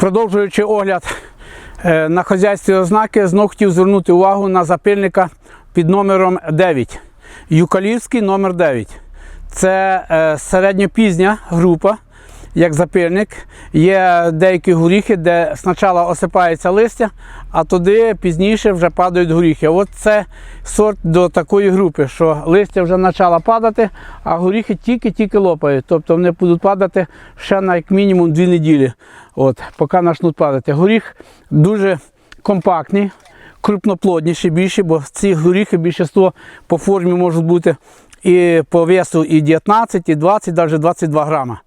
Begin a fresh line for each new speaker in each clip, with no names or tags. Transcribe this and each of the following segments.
Продовжуючи огляд е, на хазяйстві ознаки, знов хотів звернути увагу на запильника під номером 9. Юкалівський номер 9. Це е, середньопізня група, як запильник. Є деякі горіхи, де спочатку осипається листя, а туди пізніше вже падають горіхи. От це сорт до такої групи, що листя вже почало падати, а горіхи тільки-тільки лопають. Тобто вони будуть падати ще на як мінімум 2 неділі, от, поки почнуть падати. Горіх дуже компактний, крупноплодніші більше, бо ці горіхи більшість по формі можуть бути і по весу і 19, і 20, навіть 22 грама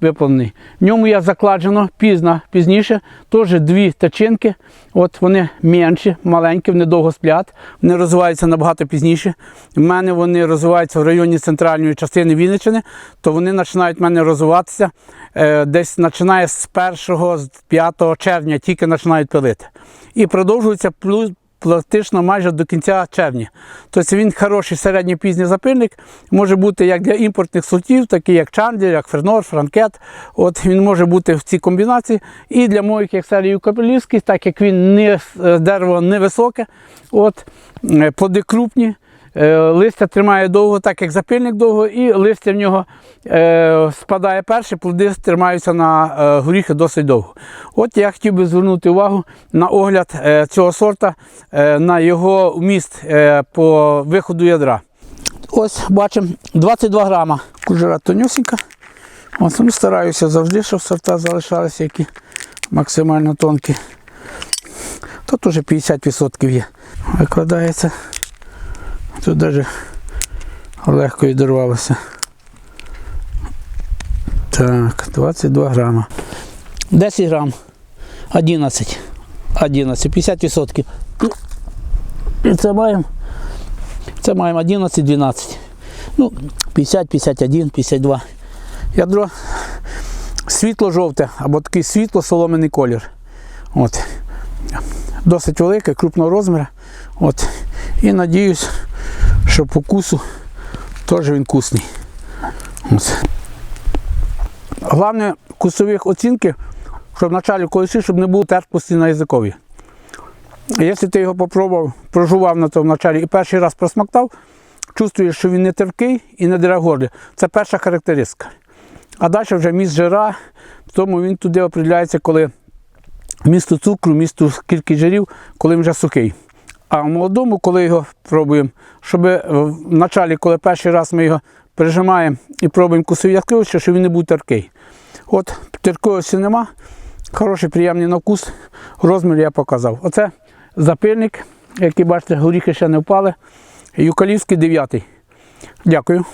виповнений. В ньому є закладено пізно, пізніше, теж дві тачинки. От вони менші, маленькі, вони довго сплять, вони розвиваються набагато пізніше. У мене вони розвиваються в районі центральної частини Вінниччини, то вони починають в мене розвиватися е, десь починає з 1-5 червня, тільки починають пилити. І продовжується плюс практично майже до кінця червня. Тобто він хороший середньопізній запильник, може бути як для імпортних сортів, такі як Чандлер, як Фернор, Франкет. От він може бути в цій комбінації. І для моїх як серії Капелівський, так як він не е, дерево невисоке, от, е, плоди крупні. Е, Листя тримає довго, так як запильник довго, і листя в нього е, спадає перше, плоди тримаються на е, горіхи досить довго. От я хотів би звернути увагу на огляд цього сорта, на його вміст по виходу ядра. Ось бачимо 22 грама. Кужера тонюсенька. Ось, ну, стараюся завжди, щоб сорта залишалися які максимально тонкі. Тут уже 50% є. Викладається. Тут навіть легко відірвалося. Так, 22 грама. 10 грам. 11. 11, 50%. І, це маємо. Це маємо 11, 12. Ну, 50, 51, 52. Ядро світло-жовте або такий світло-соломений колір. От. Досить велике, крупного розміру. От. І надіюсь, що по кусу теж він вкусний. Ось. Головне кусових оцінки, щоб в началі колесі, щоб не було терпкості на язикові. Якщо ти його попробував, прожував на тому началі і перший раз просмактав, чувствуєш, що він не терпкий і не дере горлі. Це перша характеристика. А далі вже міст жира, тому він туди определяється, коли місто цукру, місто кількість жирів, коли він вже сухий. А в молодому, коли його пробуємо, щоб в началі, коли перший раз ми його прижимаємо і пробуємо кусові яскравості, щоб він не був терпкий. От терпкості нема, хороший, приємний на вкус, розмір я показав. Оце запильник, який бачите, горіхи ще не впали. Юкалівський 9. Дякую.